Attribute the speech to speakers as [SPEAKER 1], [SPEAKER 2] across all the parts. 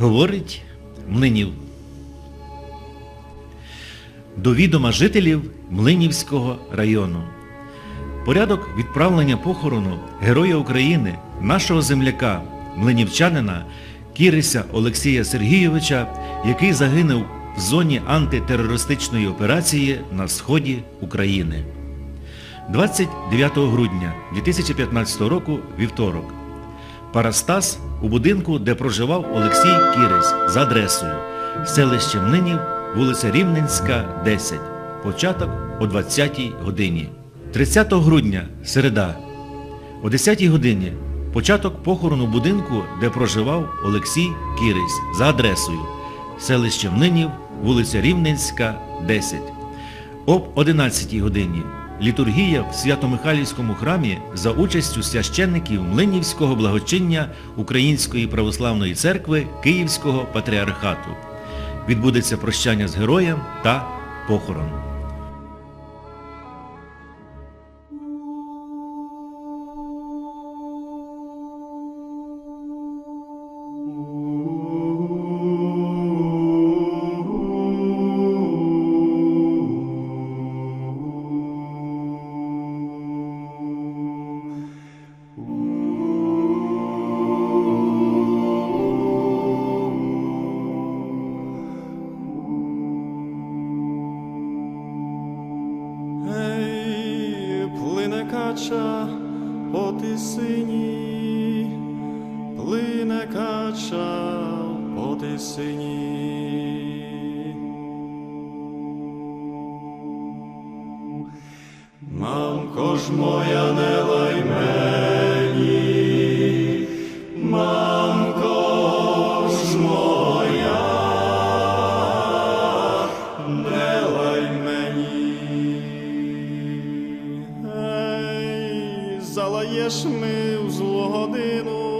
[SPEAKER 1] говорить Млинів. До відома жителів Млинівського району. Порядок відправлення похорону Героя України, нашого земляка, млинівчанина Кіриса Олексія Сергійовича, який загинув в зоні антитерористичної операції на сході України. 29 грудня 2015 року вівторок. Парастас у будинку, де проживав Олексій Кірис за адресою селище Млинів, вулиця Рівненська, 10. Початок о 20-й годині. 30 грудня, середа. О 10-й годині початок похорону будинку, де проживав Олексій Кірис за адресою селище Млинів, вулиця Рівненська, 10. Об 11 годині літургія в Свято-Михайлівському храмі за участю священників Млинівського благочиння Української православної церкви Київського патріархату. Відбудеться прощання з героєм та похорон.
[SPEAKER 2] Плине кача по тисині. Мамко ж моя не лай мені, мамко ж моя, не лай мені. Ей, залаєш ми в злу годину,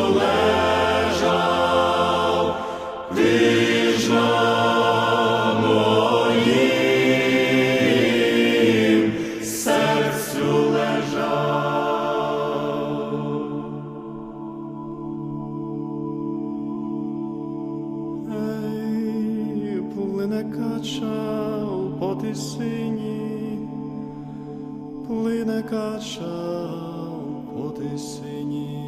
[SPEAKER 2] плине кача по тисині, плине кача по тисині.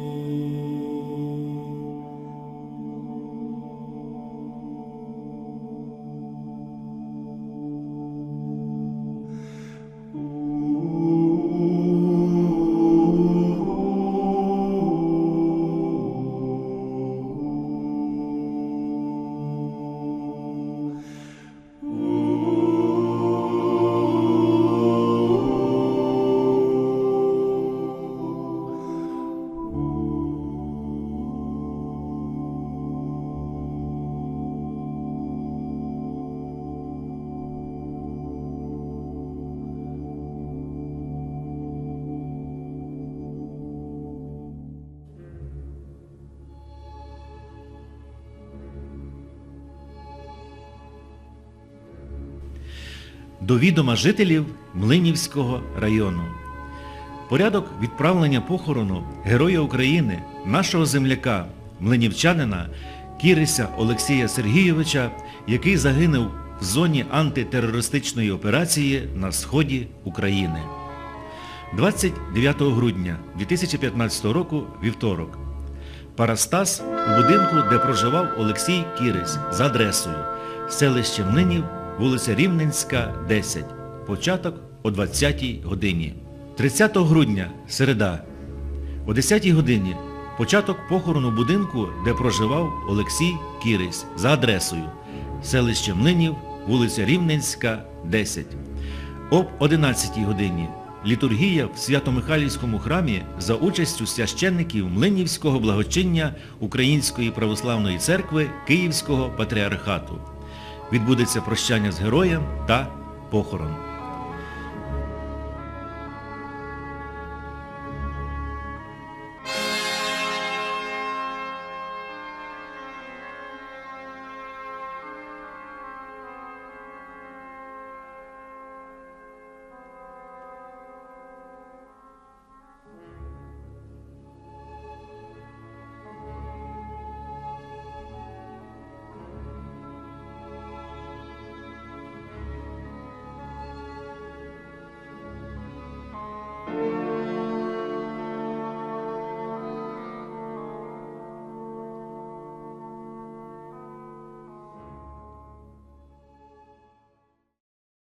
[SPEAKER 1] До відома жителів Млинівського району. Порядок відправлення похорону Героя України, нашого земляка, млинівчанина Кірися Олексія Сергійовича, який загинув в зоні антитерористичної операції на сході України. 29 грудня 2015 року вівторок. Парастас у будинку, де проживав Олексій Кірись за адресою селище Млинів, вулиця Рівненська, 10. Початок о 20 годині. 30 грудня, середа. О 10-й годині початок похорону будинку, де проживав Олексій Кірись за адресою селище Млинів, вулиця Рівненська, 10. Об 11 годині літургія в Свято-Михайлівському храмі за участю священників Млинівського благочиння Української православної церкви Київського патріархату. Відбудеться прощання з героєм та похорон.